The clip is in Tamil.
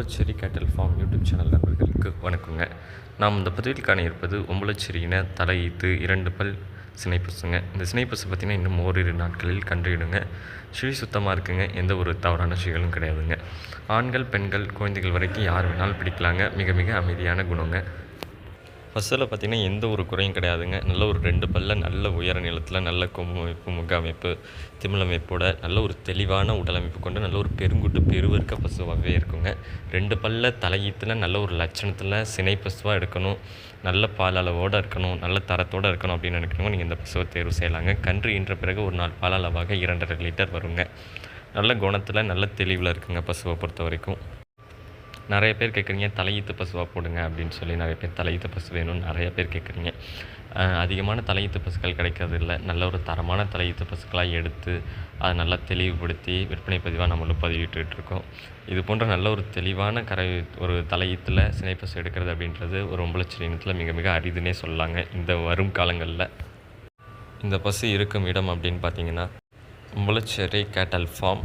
ஒம்பளச்சேரி கேட்டல் ஃபார்ம் யூடியூப் சேனல் நண்பர்களுக்கு வணக்கங்க. நாம் இந்த பதிவில் காண இருப்பது ஒம்பளச்சேரியின தலையீத்து இரண்டு பல் சினைப்பசுங்க. இந்த சினைப்பசு பார்த்திங்கன்னா இன்னும் ஓரிரு நாட்களில் கன்றுயிடுங்க சுழி சுத்தமாக இருக்குங்க. எந்த ஒரு தவறான சுழிகளும் கிடையாதுங்க. ஆண்கள் பெண்கள் குழந்தைகள் வரைக்கும் யார் வேணாலும் பிடிக்கலாங்க. மிக மிக அமைதியான குணங்க. ஃபஸ்ட்டில் பார்த்திங்கன்னா எந்த ஒரு குறையும் கிடையாதுங்க. நல்ல ஒரு ரெண்டு பல்ல நல்ல உயர நிலத்தில் நல்ல கொம்பு அமைப்பு முக அமைப்பு திமிழமைப்போட நல்ல ஒரு தெளிவான உடலமைப்பு கொண்டு நல்ல ஒரு பெருங்குட்டு பெருவர்க்க பசுவாகவே இருக்குங்க. ரெண்டு பல்ல தலையீத்தில் நல்ல ஒரு லட்சணத்தில் சினை பசுவாக எடுக்கணும். நல்ல பால் அளவோடு இருக்கணும் நல்ல தரத்தோடு இருக்கணும் அப்படின்னு நினைக்கிறவங்க நீங்கள் இந்த பசுவை தேர்வு செய்யலாங்க. கன்று ஈன்ற பிறகு ஒரு நாள் பால் அளவாக இரண்டரை லிட்டர் வருங்க. நல்ல குணத்தில் நல்ல தெளிவில் இருக்குங்க பசுவை பொறுத்த வரைக்கும் நிறைய பேர் கேட்குறீங்க தலையீத்து பசுவாக போடுங்க அப்படின்னு சொல்லி நிறைய பேர் தலையீத்து பசு வேணும்னு நிறைய பேர் கேட்குறீங்க. அதிகமான தலையீத்து பசுக்கள் கிடைக்கிறது இல்லை. நல்ல ஒரு தரமான தலையீத்து பசுக்களாக எடுத்து அதை நல்லா தெளிவுபடுத்தி விற்பனை பதிவாக நம்மளும் பதிவிட்டுருக்கோம் இருக்கோம். இது போன்ற நல்ல ஒரு தெளிவான கரை ஒரு தலையீத்தில் சினைப்பசு எடுக்கிறது அப்படின்றது ஒரு ஒம்பளச்சரி இனத்தில் மிக மிக அரிதுன்னே சொல்லாங்க இந்த வரும் காலங்களில். இந்த பசு இருக்கும் இடம் அப்படின்னு பார்த்தீங்கன்னா ஒம்பளச்சேரி கேட்டல் ஃபார்ம்.